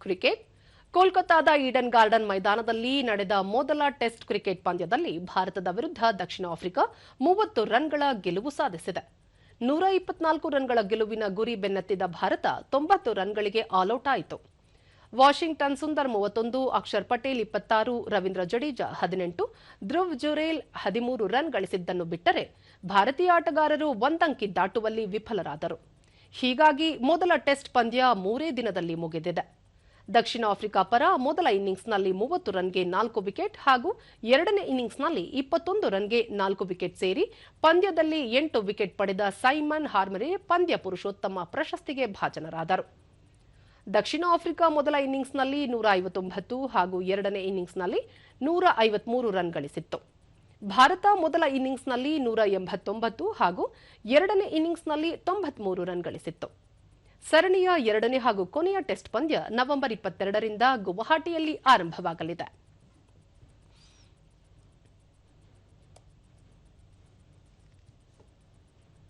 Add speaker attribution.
Speaker 1: Cricket. ಕೋಲ್ಕತ್ತಾದ Eden garden ಮೈದಾನದಲ್ಲಿ ನಡೆದ ಮೊದಲ ಟೆಸ್ಟ್ ಕ್ರಿಕೆಟ್ ಪಂದ್ಯದಲ್ಲಿ ಭಾರತದ ವಿರುದ್ಧ ದಕ್ಷಿಣ ಆಫ್ರಿಕಾ ಮೂವತ್ತು ರನ್ಗಳ ಗೆಲುವು ಸಾಧಿಸಿದೆ. ನೂರ ಇಪ್ಪತ್ನಾಲ್ಕು ರನ್ಗಳ ಗೆಲುವಿನ ಗುರಿ ಬೆನ್ನತ್ತಿದ ಭಾರತ ತೊಂಬತ್ತು ರನ್ಗಳಿಗೆ ಆಲ್ಔಟ್ ಆಯಿತು. ವಾಷಿಂಗ್ಟನ್ ಸುಂದರ್ ಮೂವತ್ತೊಂದು, ಅಕ್ಷರ್ ಪಟೇಲ್ ಇಪ್ಪತ್ತಾರು, ರವೀಂದ್ರ ಜಡೇಜಾ ಹದಿನೆಂಟು, ಧ್ರುವ್ ಜುರೇಲ್ ಹದಿಮೂರು ರನ್ ಗಳಿಸಿದ್ದನ್ನು ಬಿಟ್ಟರೆ ಭಾರತೀಯ ಆಟಗಾರರು ಒಂದಂಕಿ ದಾಟುವಲ್ಲಿ ವಿಫಲರಾದರು. ಹೀಗಾಗಿ ಮೊದಲ ಟೆಸ್ಟ್ ಪಂದ್ಯ ಮೂರೇ ದಿನದಲ್ಲಿ ಮುಗಿದಿದೆ. ದಕ್ಷಿಣ ಆಫ್ರಿಕಾ ಪರ ಮೊದಲ ಇನ್ನಿಂಗ್ಸ್ನಲ್ಲಿ ಮೂವತ್ತು ರನ್ಗೆ ನಾಲ್ಕು ವಿಕೆಟ್ ಹಾಗೂ ಎರಡನೇ ಇನ್ನಿಂಗ್ಸ್ನಲ್ಲಿ ಇಪ್ಪತ್ತೊಂದು ರನ್ಗೆ ನಾಲ್ಕು ವಿಕೆಟ್ ಸೇರಿ ಪಂದ್ಯದಲ್ಲಿ ಎಂಟು ವಿಕೆಟ್ ಪಡೆದ ಸೈಮನ್ ಹಾರ್ಮರೆ ಪಂದ್ಯ ಪುರುಷೋತ್ತಮ ಪ್ರಶಸ್ತಿಗೆ ಭಾಜನರಾದರು. ದಕ್ಷಿಣ ಆಫ್ರಿಕಾ ಮೊದಲ ಇನ್ನಿಂಗ್ಸ್ನಲ್ಲಿ ನೂರ ಐವತ್ತೊಂಬತ್ತು ಹಾಗೂ ಎರಡನೇ ಇನ್ನಿಂಗ್ಸ್ನಲ್ಲಿ ನೂರ ಐವತ್ಮೂರು ರನ್ ಗಳಿಸಿತ್ತು. ಭಾರತ ಮೊದಲ ಇನ್ನಿಂಗ್ಸ್ನಲ್ಲಿ ನೂರ ಎಂಬತ್ತೊಂಬತ್ತು ಹಾಗೂ ಎರಡನೇ ಇನ್ನಿಂಗ್ಸ್ನಲ್ಲಿ ತೊಂಬತ್ಮೂರು ರನ್ ಗಳಿಸಿತ್ತು. ಸರಣಿಯ ಎರಡನೇ ಹಾಗೂ ಕೊನೆಯ ಟೆಸ್ಟ್ ಪಂದ್ಯ ನವೆಂಬರ್ ಇಪ್ಪತ್ತೆರಡರಿಂದ ಗುವಾಹಟಿಯಲ್ಲಿ ಆರಂಭವಾಗಲಿದೆ.